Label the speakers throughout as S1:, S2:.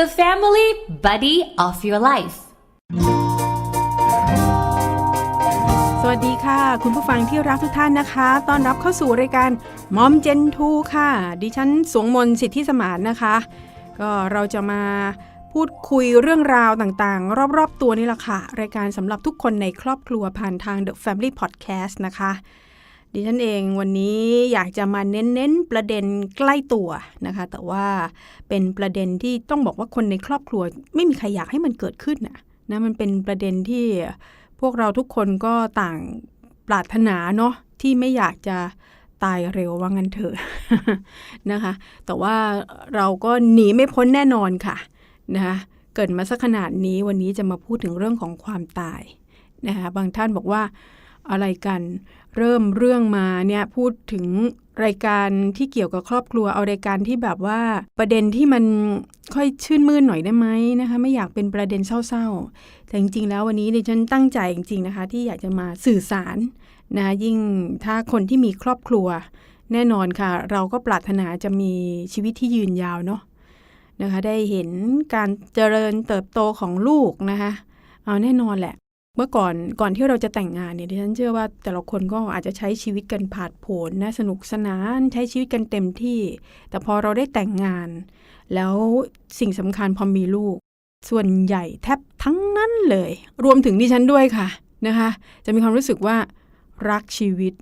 S1: the family buddy of your life.
S2: สวัสดีค่ะ คุณผู้ฟังที่รักทุกท่านนะคะต้อนรับเข้าสู่รายการมอมเจนทูค่ะ ดิฉันสวงมนสิทธิสมานนะคะ ก็เราจะมาพูดคุยเรื่องราวต่างๆ รอบๆตัวนี่แหละค่ะ รายการสำหรับทุกคนในครอบครัวผ่านทาง The Family Podcast นะคะ ดิฉันเองวันนี้อยากจะมาเน้นๆประเด็นใกล้ตัวนะคะ แต่ว่าเป็นประเด็นที่ต้องบอกว่าคนในครอบครัว ไม่มีใครอยากให้มันเกิดขึ้นนะนะมันเป็นประเด็นที่พวกเราทุกคนก็ต่างปรารถนาเนาะที่ไม่อยากจะตายเร็วว่างั้นเถอะนะคะ แต่ว่าเราก็หนีไม่พ้นแน่นอนค่ะนะคะเกิดมาสักขนาดนี้วันนี้จะมาพูดถึงเรื่องของความตายนะคะบางท่านบอกว่าอะไรกัน เริ่มเรื่องมาเนี่ยพูดถึงรายการที่เกี่ยวกับครอบครัวเอารายการที่แบบว่าประเด็นที่มันค่อยชื่นมื่นหน่อยได้ไหมนะคะไม่อยากเป็นประเด็นเศร้าๆ แต่จริงๆ แล้ววันนี้ดิฉันตั้งใจจริงๆนะคะ ที่อยากจะมาสื่อสารนะยิ่งถ้าคนที่มีครอบครัว แน่นอนค่ะ เราก็ปรารถนาจะมีชีวิตที่ยืนยาวเนาะนะคะได้เห็นการเจริญเติบโตของลูกนะคะเอาแน่นอนแหละ เมื่อก่อนก่อนที่เราจะแต่งงานเนี่ยดิฉันเชื่อว่าแต่ละคนก็อาจจะใช้ชีวิตกันผาดโผนนะสนุกสนานใช้ชีวิตกันเต็มที่ แต่พอเราได้แต่งงาน แล้วสิ่งสำคัญพอมีลูก ส่วนใหญ่แทบทั้งนั้นเลย รวมถึงดิฉันด้วยค่ะนะคะ จะมีความรู้สึกว่ารักชีวิต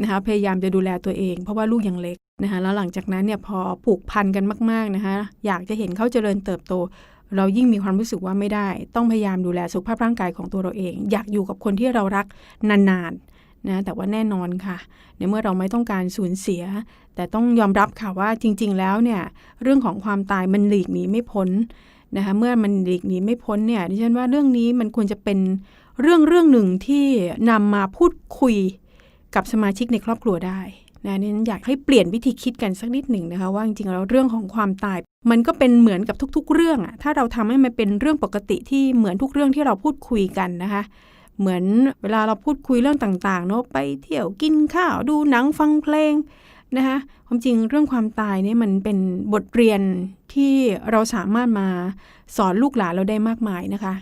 S2: นะคะพยายามจะดูแลตัวเอง เพราะว่าลูกยังเล็กนะคะแล้วหลังจากนั้นเนี่ยพอผูกพันกันมาก ๆนะคะ อยากจะเห็นเขาเจริญเติบโต เรายิ่งมีความรู้สึกว่าไม่ได้ ต้องพยายามดูแลสุขภาพร่างกายของตัวเราเอง อยากอยู่กับคนที่เรารักนานๆนะแต่ว่าแน่นอนค่ะ ในเมื่อเราไม่ต้องการสูญเสีย แต่ต้องยอมรับค่ะว่าจริง ๆ แล้วเนี่ยเรื่องของความตายมันหลีกหนีไม่พ้นนะคะเมื่อมันหลีกหนีไม่พ้นเนี่ยดิฉันว่าเรื่องนี้มันควรจะเป็นเรื่องเรื่องหนึ่งที่นำมาพูดคุยกับสมาชิกในครอบครัวได้นะนี่ฉันอยากให้เปลี่ยนวิธีคิดกันสักนิดหนึ่งนะคะว่าจริงๆแล้วเรื่องของความตาย มันก็เป็นเหมือนกับทุก ๆ เรื่องอะถ้าเราทำให้มันเป็นเรื่องปกติที่เหมือนทุกเรื่องที่เราพูดคุยกันนะคะ เหมือนเวลาเราพูดคุยเรื่องต่างๆเนาะไปเที่ยวกินข้าวดูหนังฟังเพลงนะคะความจริงเรื่องความตายเนี่ยมันเป็นบทเรียนที่เราสามารถมาสอนลูกหลานเราได้มากมายนะคะ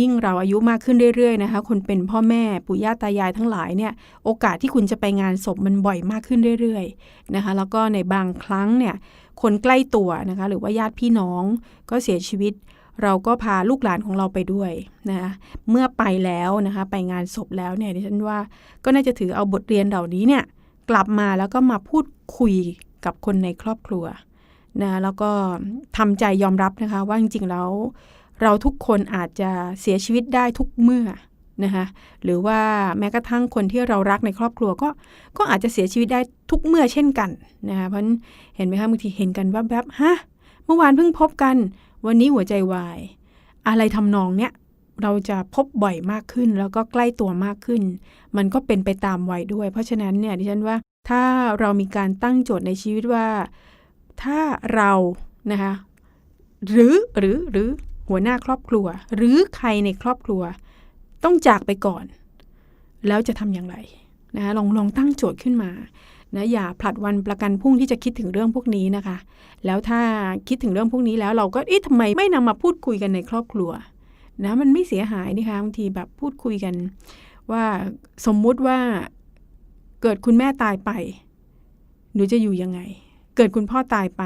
S2: ยิ่งเราอายุมากขึ้นเรื่อยๆนะคะ คนเป็นพ่อแม่ปู่ย่าตายายทั้งหลายเนี่ยโอกาสที่คุณจะไปงานศพมันบ่อยมากขึ้นเรื่อยๆนะคะ แล้วก็ในบางครั้งเนี่ย คนใกล้ตัวนะคะหรือว่าญาติพี่น้องก็เสียชีวิต เราก็พาลูกหลานของเราไปด้วยนะคะเมื่อไปแล้วนะคะไปงานศพแล้วเนี่ยดิฉันว่าก็น่าจะถือเอาบทเรียนเหล่านี้เนี่ยกลับมาแล้วก็มาพูดคุยกับคนในครอบครัวนะแล้วก็ทำใจยอมรับนะคะว่าจริงๆแล้วเราทุกคนอาจจะเสียชีวิตได้ทุกเมื่อ นะคะหรือว่าแม้กระทั่งคนที่เรารักในครอบครัวก็ก็อาจจะเสียชีวิตได้ทุกเมื่อเช่นกันนะคะเพราะเห็นไหมคะบางทีเห็นกันแวบๆฮะเมื่อวานเพิ่งพบกัน วันนี้หัวใจวาย อะไรทำนองเนี้ยเราจะพบบ่อยมากขึ้น แล้วก็ใกล้ตัวมากขึ้น มันก็เป็นไปตามวัยด้วย เพราะฉะนั้นเนี่ยดิฉันว่าถ้าเรามีการตั้งโจทย์ในชีวิตว่า ถ้าเรานะคะหรือหรือหรือหัวหน้าครอบครัว หรือใครในครอบครัว ต้องจากไปก่อน แล้วจะทำอย่างไรนะะลองลองตั้งโจทย์ขึ้นมานะอย่าผลัดวันประกันพรุ่งที่จะคิดถึงเรื่องพวกนี้นะคะ แล้วถ้าคิดถึงเรื่องพวกนี้แล้วเราก็เอ๊ะทำไมไม่นำมาพูดคุยกันในครอบครัวนะมันไม่เสียหายนะคะบางทีแบบพูดคุยกัน ว่าสมมุติว่าเกิดคุณแม่ตายไป หนูจะอยู่ยังไง เกิดคุณพ่อตายไป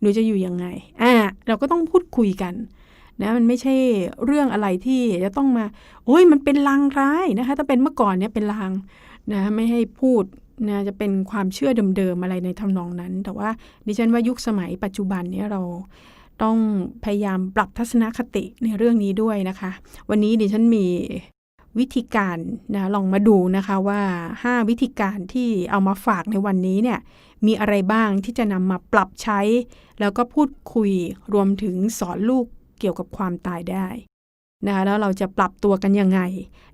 S2: หนูจะอยู่ยังไงอ่าเราก็ต้องพูดคุยกัน นะมันไม่ใช่เรื่องอะไรที่จะต้องมา โอ้ยมันเป็นลางร้ายนะคะ ถ้าเป็นเมื่อก่อนเนี่ยเป็นลางนะไม่ให้พูดนะจะเป็นความเชื่อเดิมๆอะไรในทำนองนั้น แต่ว่าดิฉันว่ายุคสมัยปัจจุบันเนี่ยเราต้องพยายามปรับทัศนคติในเรื่องนี้ด้วยนะคะ วันนี้ดิฉันมีวิธีการนะลองมาดูนะคะว่า 5 วิธีการที่เอามาฝากในวันนี้เนี่ยมีอะไรบ้างที่จะนำมาปรับใช้ แล้วก็พูดคุยรวมถึงสอนลูก เกี่ยวกับความตายได้นะคะแล้วเราจะปรับตัวกันยังไง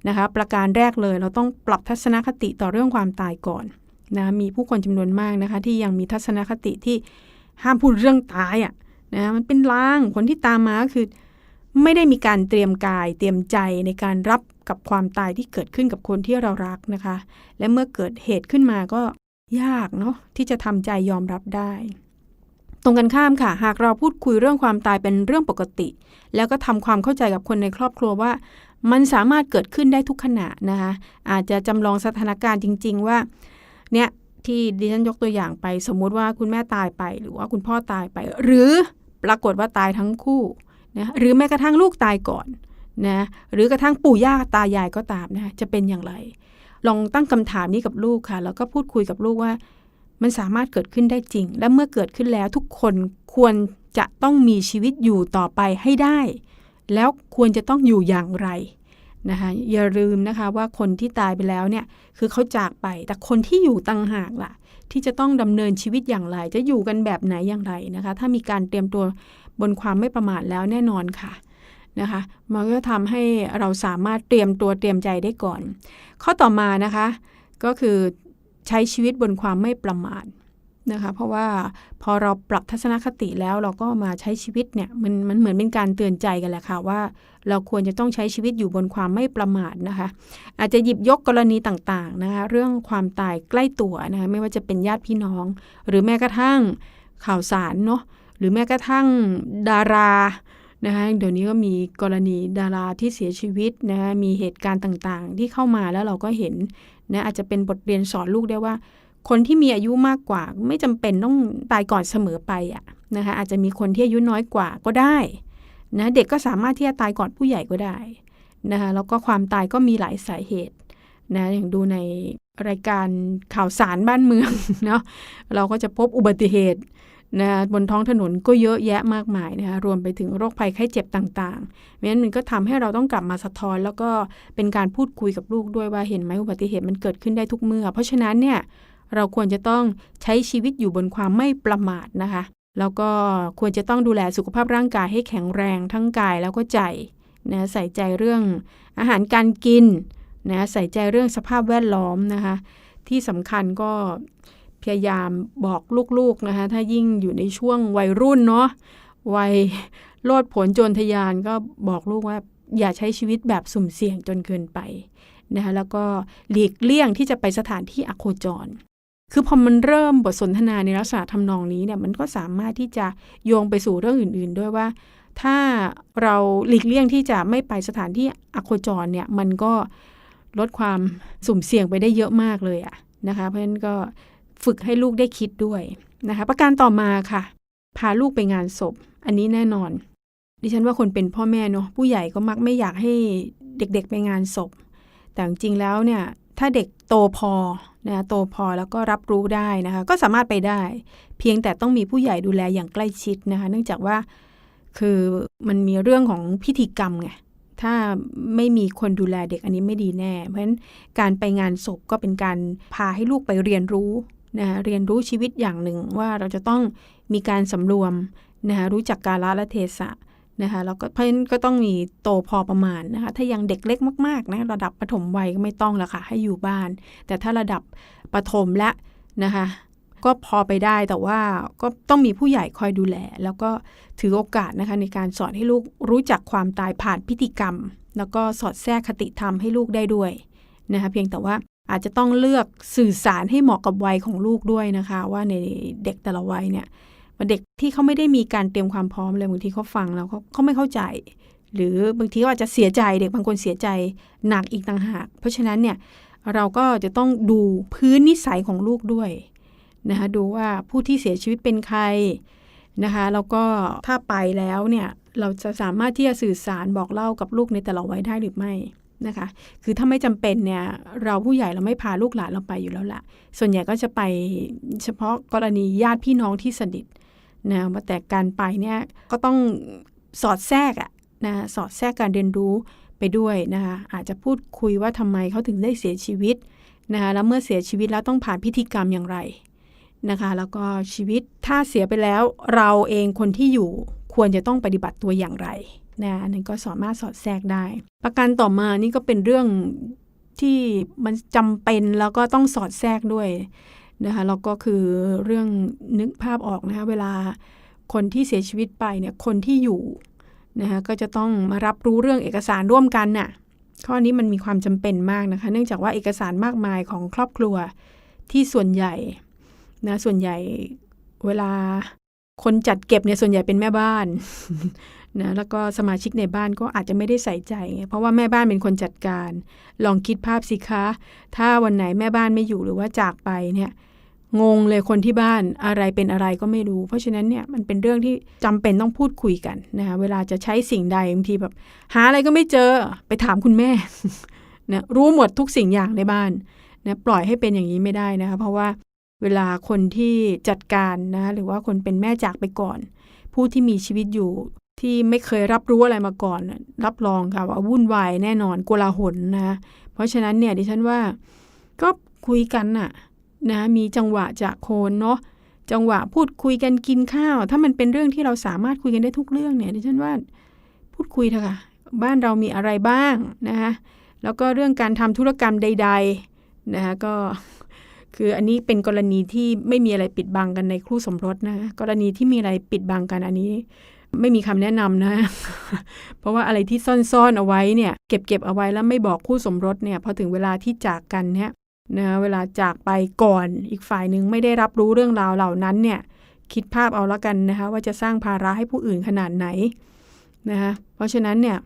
S2: นะคะประการแรกเลยเราต้องปรับทัศนคติต่อเรื่องความตายก่อนนะมีผู้คนจำนวนมากนะคะที่ยังมีทัศนคติที่ห้ามพูดเรื่องตายอะ่ะนะมันเป็นลางผลที่ตามมาก็คือ ไม่ได้มีการเตรียมกายเตรียมใจในการรับกับความตายที่เกิดขึ้นกับคนที่เรารักนะคะ และเมื่อเกิดเหตุขึ้นมาก็ยากเนาะที่จะทำใจยอมรับได้ ตรงกันข้ามค่ะ หากเราพูดคุยเรื่องความตายเป็นเรื่องปกติ แล้วก็ทำความเข้าใจกับคนในครอบครัวว่า มันสามารถเกิดขึ้นได้ทุกขณะนะคะอาจจะจำลองสถานการณ์จริง ๆ ว่าเนี่ยที่ดิฉันยกตัวอย่างไป สมมุติว่าคุณแม่ตายไป หรือว่าคุณพ่อตายไป หรือปรากฏว่าตายทั้งคู่นะหรือแม้กระทั่งลูกตายก่อนนะหรือกระทั่งปู่ย่าตายายก็ตามนะจะเป็นอย่างไร ลองตั้งคำถามนี้กับลูกค่ะ แล้วก็พูดคุยกับลูกว่า มันสามารถเกิดขึ้นได้จริง และเมื่อเกิดขึ้นแล้วทุกคนควรจะต้องมีชีวิตอยู่ต่อไปให้ได้ แล้วควรจะต้องอยู่อย่างไรนะคะอย่าลืมนะคะว่าคนที่ตายไปแล้วเนี่ยคือเขาจากไป แต่คนที่อยู่ต่างหากล่ะ ที่จะต้องดำเนินชีวิตอย่างไร จะอยู่กันแบบไหนอย่างไรนะคะ ถ้ามีการเตรียมตัวบนความไม่ประมาทแล้วแน่นอนค่ะนะคะ มันก็ทำให้เราสามารถเตรียมตัวเตรียมใจได้ก่อน ข้อต่อมานะคะ ก็คือ ใช้ชีวิตบนความไม่ประมาทนะคะเพราะว่าพอเราปรับทัศนคติแล้วเราก็มาใช้ชีวิตเนี่ยมันมันเหมือนเป็นการเตือนใจกันแหละค่ะว่าเราควรจะต้องใช้ชีวิตอยู่บนความไม่ประมาทนะคะ อาจจะหยิบยกกรณีต่างๆนะคะเรื่องความตายใกล้ตัวนะคะไม่ว่าจะเป็นญาติพี่น้อง หรือแม้กระทั่งข่าวสารเนาะหรือแม้กระทั่งดารานะคะเดี๋ยวนี้ก็มีกรณีดาราที่เสียชีวิตนะคะมีเหตุการณ์ต่างๆ ที่เข้ามาแล้วเราก็เห็น นะอาจจะเป็นบทเรียนสอนลูกได้ว่า คนที่มีอายุมากกว่า ไม่จำเป็นต้องตายก่อนเสมอไปอะนะคะอาจจะมีคนที่อายุน้อยกว่าก็ได้นะเด็กก็สามารถที่จะตายก่อนผู้ใหญ่ก็ได้นะคะแล้วก็ความตายก็มีหลายสาเหตุนะอย่างดูในรายการข่าวสารบ้านเมืองเนาะเราก็จะพบอุบัติเหตุ นะบนท้องถนนก็เยอะแยะมากมายนะคะรวมไปถึงโรคภัยไข้เจ็บต่างๆเพราะฉะนั้นมันก็ทำให้เราต้องกลับมาสะท้อน แล้วก็เป็นการพูดคุยกับลูกด้วยว่าเห็นไหมอุบัติเหตุมันเกิดขึ้นได้ทุกเมื่อ เพราะฉะนั้นเนี่ยเราควรจะต้องใช้ชีวิตอยู่บนความไม่ประมาทนะคะ แล้วก็ควรจะต้องดูแลสุขภาพร่างกายให้แข็งแรงทั้งกายแล้วก็ใจนะใส่ใจเรื่องอาหารการกินนะใส่ใจเรื่องสภาพแวดล้อมนะคะ ที่สำคัญก็ พยายามบอกลูกๆนะคะ ถ้ายิ่งอยู่ในช่วงวัยรุ่นเนาะวัยโลดผลโจรทยานก็บอกลูกว่าอย่าใช้ชีวิตแบบสุ่มเสี่ยงจนเกินไปนะคะแล้วก็หลีกเลี่ยงที่จะไปสถานที่อโคจร คือพอมันเริ่มบทสนทนาในลักษณะทำนองนี้เนี่ยมันก็สามารถที่จะโยงไปสู่เรื่องอื่น ๆ ด้วยว่า ถ้าเราหลีกเลี่ยงที่จะไม่ไปสถานที่อโคจรเนี่ยมันก็ลดความสุ่มเสี่ยงไปได้เยอะมากเลยอะนะคะเพราะฉะนั้นก็ ฝึกให้ลูกได้คิดด้วยนะคะ ประการต่อมาค่ะ พาลูกไปงานศพ อันนี้แน่นอน ดิฉันว่าคนเป็นพ่อแม่เนาะผู้ใหญ่ก็มักไม่อยากให้เด็กๆไปงานศพ แต่จริงๆแล้วเนี่ยถ้าเด็กโตพอนะโตพอแล้วก็รับรู้ได้นะคะ ก็สามารถไปได้ เพียงแต่ต้องมีผู้ใหญ่ดูแลอย่างใกล้ชิดนะคะ เนื่องจากว่าคือมันมีเรื่องของพิธีกรรมไงถ้าไม่มีคนดูแลเด็กอันนี้ไม่ดีแน่ เพราะฉะนั้นการไปงานศพก็เป็นการพาให้ลูกไปเรียนรู้ นะคะเรียนรู้ชีวิตอย่างหนึ่งว่าเราจะต้องมีการสำรวมนะคะรู้จักกาลและเทศะนะคะแล้วก็เพราะฉะนั้นก็ต้องมีโตพอประมาณนะคะถ้ายังเด็กเล็กมากๆนะระดับปฐมวัยก็ไม่ต้องละค่ะให้อยู่บ้าน แต่ถ้าระดับปฐมและนะคะก็พอไปได้แต่ว่าก็ต้องมีผู้ใหญ่คอยดูแล แล้วก็ถือโอกาสนะคะในการสอนให้ลูกรู้จักความตายผ่านพิธีกรรม แล้วก็สอดแทรกคติธรรมให้ลูกได้ด้วยนะคะเพียงแต่ว่า อาจจะต้องเลือกสื่อสารให้เหมาะกับวัยของลูกด้วยนะคะ ว่าในเด็กแต่ละวัยเนี่ยเด็กที่เขาไม่ได้มีการเตรียมความพร้อมเลยบางทีเขาฟังแล้วเขาเขาไม่เข้าใจ หรือบางทีเขาอาจจะเสียใจเด็กบางคนเสียใจหนักอีกต่างหาก เพราะฉะนั้นเนี่ยเราก็จะต้องดูพื้นนิสัยของลูกด้วยนะคะดูว่าผู้ที่เสียชีวิตเป็นใครนะคะแล้วก็ถ้าไปแล้วเนี่ยเราจะสามารถที่จะสื่อสารบอกเล่ากับลูกในแต่ละวัยได้หรือไม่ นะคะ คือถ้าไม่จำเป็นเนี่ยเราผู้ใหญ่เราไม่พาลูกหลานเราไปอยู่แล้วละส่วนใหญ่ก็จะไปเฉพาะกรณีญาติพี่น้องที่สนิทนะแต่การไปเนี่ยก็ต้องสอดแทรกอะนะสอดแทรกการเรียนรู้ไปด้วยนะคะอาจจะพูดคุยว่าทำไมเขาถึงได้เสียชีวิตนะคะแล้วเมื่อเสียชีวิตแล้วต้องผ่านพิธีกรรมอย่างไรนะคะ แล้วก็ชีวิตถ้าเสียไปแล้วเราเองคนที่อยู่ควรจะต้องปฏิบัติตัวอย่างไร นะนั่นก็สามารถสอดแทรกได้ ประการต่อมานี่ก็เป็นเรื่องที่มันจำเป็นแล้วก็ต้องสอดแทรกด้วยนะคะแล้วก็คือเรื่องนึกภาพออกนะคะเวลาคนที่เสียชีวิตไปเนี่ยคนที่อยู่นะคะก็จะต้องมารับรู้เรื่องเอกสารร่วมกันน่ะข้อนี้มันมีความจำเป็นมากนะคะ เนื่องจากว่าเอกสารมากมายของครอบครัวที่ส่วนใหญ่นะส่วนใหญ่เวลาคนจัดเก็บเนี่ยส่วนใหญ่เป็นแม่บ้าน นะแล้วก็สมาชิกในบ้านก็อาจจะไม่ได้ใส่ใจ เพราะว่าแม่บ้านเป็นคนจัดการ ลองคิดภาพสิคะ ถ้าวันไหนแม่บ้านไม่อยู่หรือว่าจากไปเนี่ยงงเลยคนที่บ้านอะไรเป็นอะไรก็ไม่รู้ เพราะฉะนั้นเนี่ยมันเป็นเรื่องที่จำเป็นต้องพูดคุยกันนะคะเวลาจะใช้สิ่งใดบางทีแบบ หาอะไรก็ไม่เจอไปถามคุณแม่นะรู้หมดทุกสิ่งอย่างในบ้านนะปล่อยให้เป็นอย่างนี้ไม่ได้นะคะเพราะว่าเวลาคนที่จัดการนะหรือว่าคนเป็นแม่จากไปก่อน ผู้ที่มีชีวิตอยู่ ที่ไม่เคยรับรู้อะไรมาก่อน รับรองค่ะว่าวุ่นวายแน่นอนโกลาหลนะเพราะฉะนั้นเนี่ยดิฉันว่าก็คุยกันน่ะนะมีจังหวะจะโคนเนาะจังหวะพูดคุยกันกินข้าว ถ้ามันเป็นเรื่องที่เราสามารถคุยกันได้ทุกเรื่องเนี่ยดิฉันว่าพูดคุยเถอะค่ะบ้านเรามีอะไรบ้างนะคะแล้วก็เรื่องการทำธุรกรรมใดๆนะคะก็คืออันนี้เป็นกรณีที่ไม่มีอะไรปิดบังกันในคู่สมรสนะกรณีที่มีอะไรปิดบังกันอันนี้ ไม่มีคำแนะนำนะ เพราะว่าอะไรที่ซ่อนๆเอาไว้เนี่ยเก็บเก็บเอาไว้แล้วไม่บอกคู่สมรสเนี่ยพอถึงเวลาที่จากกันเนี่ยนะเวลาจากไปก่อนอีกฝ่ายหนึ่งไม่ได้รับรู้เรื่องราวเหล่านั้นเนี่ยคิดภาพเอาละกันนะคะว่าจะสร้างภาระให้ผู้อื่นขนาดไหนนะคะเพราะฉะนั้นเนี่ย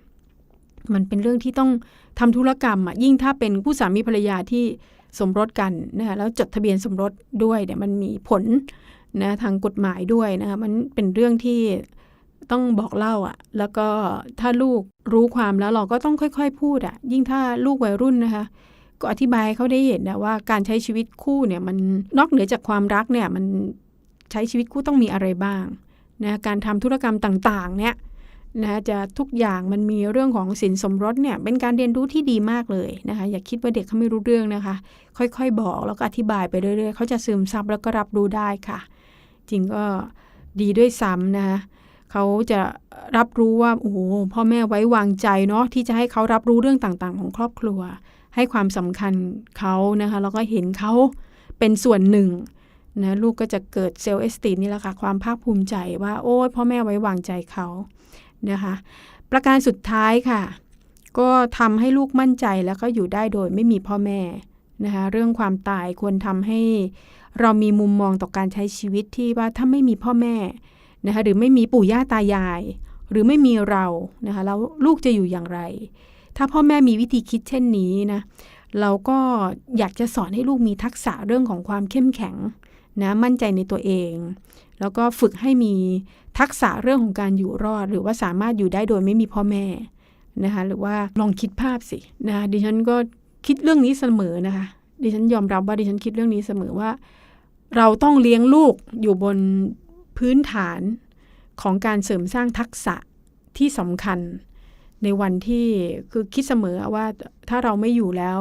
S2: มันเป็นเรื่องที่ต้องทำธุรกรรมอะยิ่งถ้าเป็นคู่สามีภรรยาที่สมรสกันนะคะแล้วจดทะเบียนสมรสด้วยเนี่ยมันมีผลนะทางกฎหมายด้วยนะคะมันเป็นเรื่องที่ ต้องบอกเล่าอะ่ะ แล้วก็ถ้าลูกรู้ความแล้วเราก็ต้องค่อยๆ พูดอะ่ะ ยิ่งถ้าลูกวัยรุ่นนะคะ ก็อธิบายเขาได้เห็นนะว่าการใช้ชีวิตคู่เนี่ยมันนอกเหนือจากความรักเนี่ยมันใช้ชีวิตคู่ต้องมีอะไรบ้างนะการทำธุรกรรมต่างๆ เนี่ยนะจะทุกอย่างมันมีเรื่องของสินสมรสเนี่ยเป็นการเรียนรู้ที่ดีมากเลยนะคะ อย่าคิดว่าเด็กเขาไม่รู้เรื่องนะคะ ค่อยๆบอกแล้วก็อธิบายไปเรื่อยๆเขาจะซึมซับแล้วก็รับรู้ได้ค่ะ จริงก็ดีด้วยซ้ำนะคะ เขาจะรับรู้ว่าโอ้โหพ่อแม่ไว้วางใจเนาะที่จะให้เขารับรู้เรื่องต่างๆ ของครอบครัว ให้ความสำคัญเขานะคะแล้วก็เห็นเขาเป็นส่วนหนึ่งนะลูกก็จะเกิดเซลล์เอสตินี่แหละค่ะความภาคภูมิใจว่าโอ้ยพ่อแม่ไว้วางใจเขานะคะประการสุดท้ายค่ะ ก็ทำให้ลูกมั่นใจแล้วก็อยู่ได้โดยไม่มีพ่อแม่นะคะเรื่องความตายควรทำให้เรามีมุมมองต่อการใช้ชีวิตที่ว่าถ้าไม่มีพ่อแม่ นะคะหรือไม่มีปู่ย่าตายาย หรือไม่มีเรานะคะแล้วลูกจะอยู่อย่างไร ถ้าพ่อแม่มีวิธีคิดเช่นนี้นะเราก็อยากจะสอนให้ลูกมีทักษะเรื่องของความเข้มแข็งนะมั่นใจในตัวเอง แล้วก็ฝึกให้มีทักษะเรื่องของการอยู่รอด หรือว่าสามารถอยู่ได้โดยไม่มีพ่อแม่นะคะหรือว่าลองคิดภาพสินะดิฉันก็คิดเรื่องนี้เสมอนะคะดิฉันยอมรับว่าดิฉันคิดเรื่องนี้เสมอว่า เราต้องเลี้ยงลูกอยู่บน พื้นฐานของการเสริมสร้างทักษะที่สำคัญ ในวันที่คือคิดเสมอว่าถ้าเราไม่อยู่แล้ว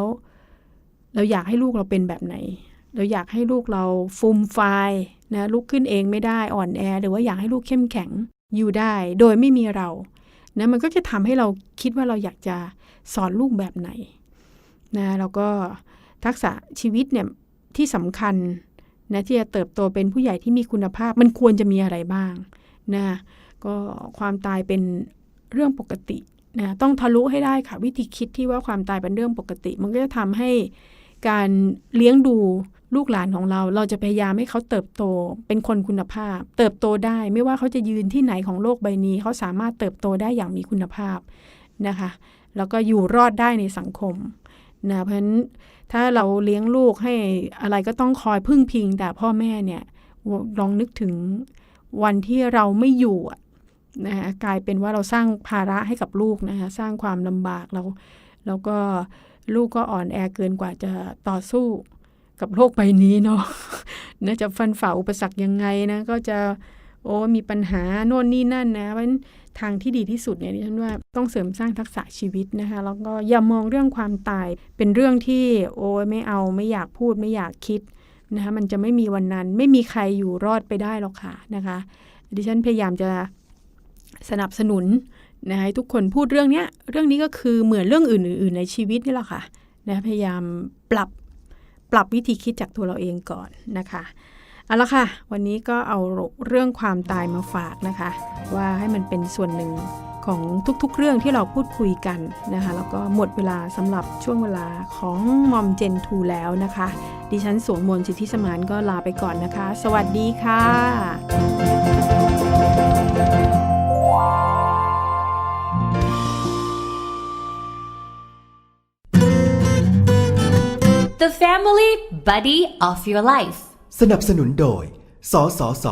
S2: เราอยากให้ลูกเราเป็นแบบไหน เราอยากให้ลูกเราฟูมไฟนะลุกขึ้นเองไม่ได้อ่อนแอ หรือว่าอยากให้ลูกเข้มแข็งอยู่ได้ โดยไม่มีเรานะมันก็จะทำให้เราคิดว่าเราอยากจะสอนลูกแบบไหนนะแล้วก็ทักษะชีวิตเนี่ยที่สำคัญ นะที่จะเติบโตเป็นผู้ใหญ่ที่มีคุณภาพ มันควรจะมีอะไรบ้างนะก็ความตายเป็นเรื่องปกตินะต้องทะลุให้ได้ค่ะ วิธีคิดที่ว่าความตายเป็นเรื่องปกติ มันก็จะทำให้การเลี้ยงดูลูกหลานของเรา เราจะพยายามให้เขาเติบโตเป็นคนคุณภาพ เติบโตได้ไม่ว่าเขาจะยืนที่ไหนของโลกใบนี้ เขาสามารถเติบโตได้อย่างมีคุณภาพนะคะ แล้วก็อยู่รอดได้ในสังคม นะเพราะฉะนั้นถ้าเราเลี้ยงลูกให้อะไรก็ต้องคอยพึ่งพิงแต่พ่อแม่เนี่ยลองนึกถึงวันที่เราไม่อยู่นะคะกลายเป็นว่าเราสร้างภาระให้กับลูกนะคะสร้างความลำบากเราแล้วก็ลูกก็อ่อนแอเกินกว่าจะต่อสู้กับโลกใบนี้เนาะน่าจะฟันฝ่าอุปสรรคยังไงนะก็จะโอ้มีปัญหาโน่นนี่นั่นนะเพราะฉะนั้น ทางที่ดีที่สุดเนี่ยดิฉันว่าต้องเสริมสร้างทักษะชีวิตนะคะแล้วก็อย่ามองเรื่องความตาย เป็นเรื่องที่โอ้ยไม่เอาไม่อยากพูดไม่อยากคิดนะคะมันจะไม่มีวันนั้น ไม่มีใครอยู่รอดไปได้หรอกค่ะนะคะดิฉันพยายามจะสนับสนุนนะให้ทุกคนพูดเรื่องเนี้ยเรื่องนี้ก็คือเหมือนเรื่องอื่น ๆ ในชีวิตนี่แหละค่ะนะพยายามปรับปรับวิธีคิดจากตัวเราเองก่อนนะคะ เอาละค่ะ วันนี้ก็เอาเรื่องความตายมาฝากนะคะ ว่าให้มันเป็นส่วนหนึ่งของทุกๆ เรื่องที่เราพูดคุยกันนะคะ แล้วก็หมดเวลาสำหรับช่วงเวลาของมอมเจนทูแล้วนะคะ ดิฉันสวงมนสิทธิสมานก็ลาไปก่อนนะคะ สวัสดีค่ะ
S1: The Family Buddy of Your Life
S3: สนับสนุนโดย สสส